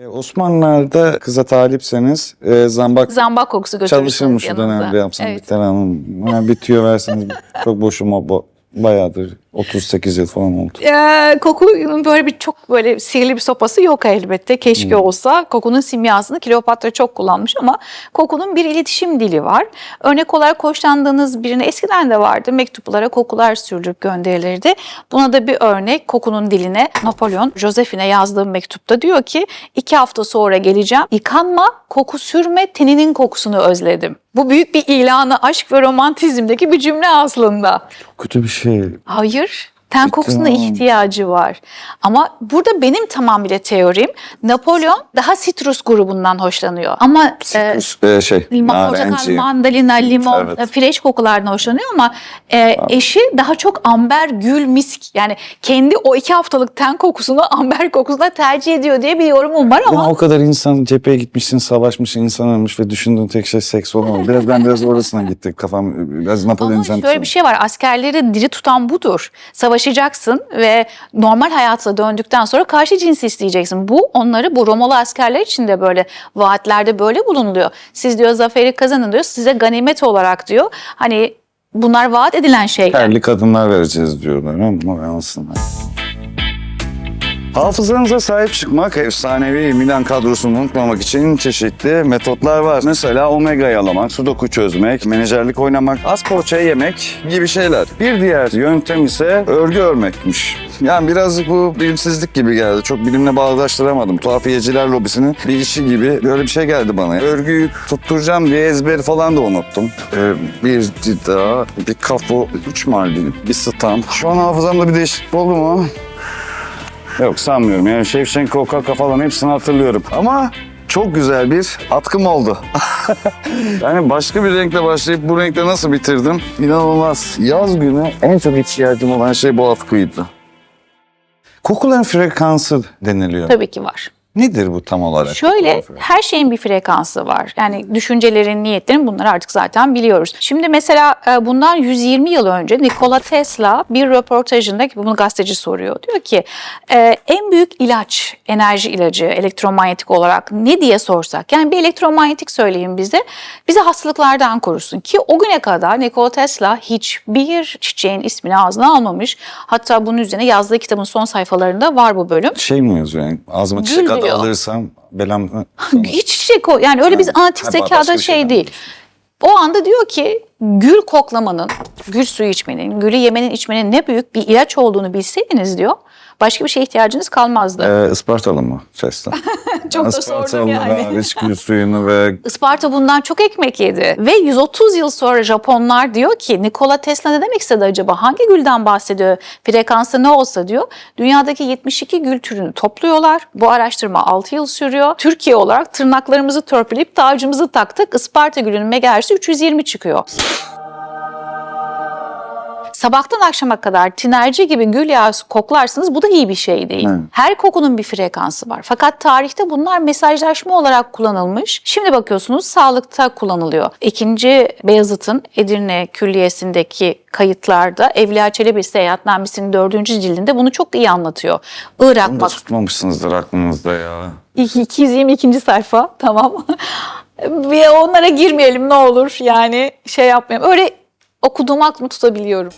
Ee, Osmanlılar'da kıza talipseniz e, zambak Zambak kokusu götürürsünüz çalışırmış şu dönemde yapsam Evet. bir tane hanım. Hemen bitiyor verseniz çok boşuma bo- bayağıdır 38 yıl falan oldu. Ee, kokunun böyle bir çok böyle sihirli bir sopası yok elbette. Keşke olsa. Kokunun simyasını Kleopatra çok kullanmış ama kokunun bir iletişim dili var. Örnek olarak hoşlandığınız birine eskiden de vardı. Mektuplara kokular sürülüp gönderilirdi. Buna da bir örnek kokunun diline Napolyon Josephine yazdığı mektupta diyor ki iki hafta sonra geleceğim. Yıkanma, koku sürme, teninin kokusunu özledim. Bu büyük bir ilanı aşk ve romantizmdeki bir cümle aslında. Kötü bir şey. Hayır. Hayır. Ten kokusuna Tamam. ihtiyacı var. Ama burada benim tamamıyla teorim Napolyon daha sitrus grubundan hoşlanıyor. Ama e, Ee, şey, limon, portakal, mandalina, limon, Evet. e, fresh kokulardan hoşlanıyor ama e, eşi daha çok amber, gül, misk. Yani kendi o iki haftalık ten kokusunu amber kokusuna tercih ediyor diye bir yorumum var ama Ya o kadar insan cepheye gitmişsin, savaşmışsın, insan ölmüş ve düşündüğün tek şey seks olmalı. Biraz ben biraz orasına gittim. Kafam biraz Ama Napolyon'dan şöyle bir şey var. Askerleri diri tutan budur. Savaşacaksın ve normal hayatına döndükten sonra karşı cins isteyeceksin. Bu onları bu Romalı askerler için de böyle vaatlerde böyle bulunuluyor. Siz diyor zaferi kazanın diyor. Size ganimet olarak diyor. Hani bunlar vaat edilen şeyler. Terli kadınlar vereceğiz diyorlar ama anlasınlar. Hafızanıza sahip çıkmak, efsanevi Milan kadrosunu unutmamak için çeşitli metotlar var. Mesela omega yalamak, sudoku çözmek, menajerlik oynamak, az poğaça yemek gibi şeyler. Bir diğer yöntem ise örgü örmekmiş. Yani birazcık bu bilimsizlik gibi geldi. Çok bilimle bağdaştıramadım. Tuhafiyeciler lobisinin bir işi gibi böyle bir şey geldi bana. Örgüyü tutturacağım diye ezberi falan da unuttum. Ee, bir daha, bir kafu, üç mardin, bir stam. Şu an hafızamda bir değişiklik oldu mu? Yok sanmıyorum. Yani Şevşenko, Okaka falan hepsini hatırlıyorum. Ama çok güzel bir atkım oldu. yani başka bir renkle başlayıp bu renkle nasıl bitirdim? İnanılmaz. Yaz günü en çok ihtiyacım olan şey bu atkıydı. Kokuların frekansı deniliyor. Tabii ki var. Nedir bu tam olarak? Şöyle her şeyin bir frekansı var. Yani düşüncelerin, niyetlerin bunları artık zaten biliyoruz. Şimdi mesela e, bundan 120 yıl önce Nikola Tesla bir röportajında ki bunu gazeteci soruyor. Diyor ki e, en büyük ilaç, enerji ilacı elektromanyetik olarak ne diye sorsak. Yani bir elektromanyetik söyleyin bize. Bizi hastalıklardan korusun ki o güne kadar Nikola Tesla hiçbir çiçeğin ismini ağzına almamış. Hatta bunun üzerine yazdığı kitabın son sayfalarında var bu bölüm. Şey mi yazıyor yani? Ağzıma Gül çiçek adı diyor. alırsam belam... Hiç çiçek o. Yani öyle biz başka zekada şey şeyden değil. O anda diyor ki gül koklamanın, gül suyu içmenin, gülü yemenin içmenin ne büyük bir ilaç olduğunu bilseydiniz diyor. Başka bir şeye ihtiyacınız kalmazdı. Ee, Ispartalı mı Tesla? Çok da sordum yani. hariç gül suyunu ve Isparta bundan çok ekmek yedi. Ve 130 yıl sonra Japonlar diyor ki Nikola Tesla ne demek istedi acaba? Hangi gülden bahsediyor? Frekansı ne olsa diyor. Dünyadaki 72 gül türünü topluyorlar. Bu araştırma 6 yıl sürüyor. Türkiye olarak tırnaklarımızı törpüleyip tacımızı taktık. Isparta gülünün megahertzi 320 çıkıyor. Sabahtan akşama kadar tinerci gibi gül yağı koklarsınız bu da iyi bir şey değil. Evet. Her kokunun bir frekansı var. Fakat tarihte bunlar mesajlaşma olarak kullanılmış. Şimdi bakıyorsunuz sağlıkta kullanılıyor. İkinci Beyazıt'ın Edirne Külliyesi'ndeki kayıtlarda Evliya Çelebi Seyahatnamesi'nin dördüncü cildinde bunu çok iyi anlatıyor. Irak Bunu da bak tutmamışsınızdır aklınızda ya. 222. sayfa tamam. Ve onlara girmeyelim ne olur yani şey yapmayalım. Öyle okuduğum aklımı tutabiliyorum.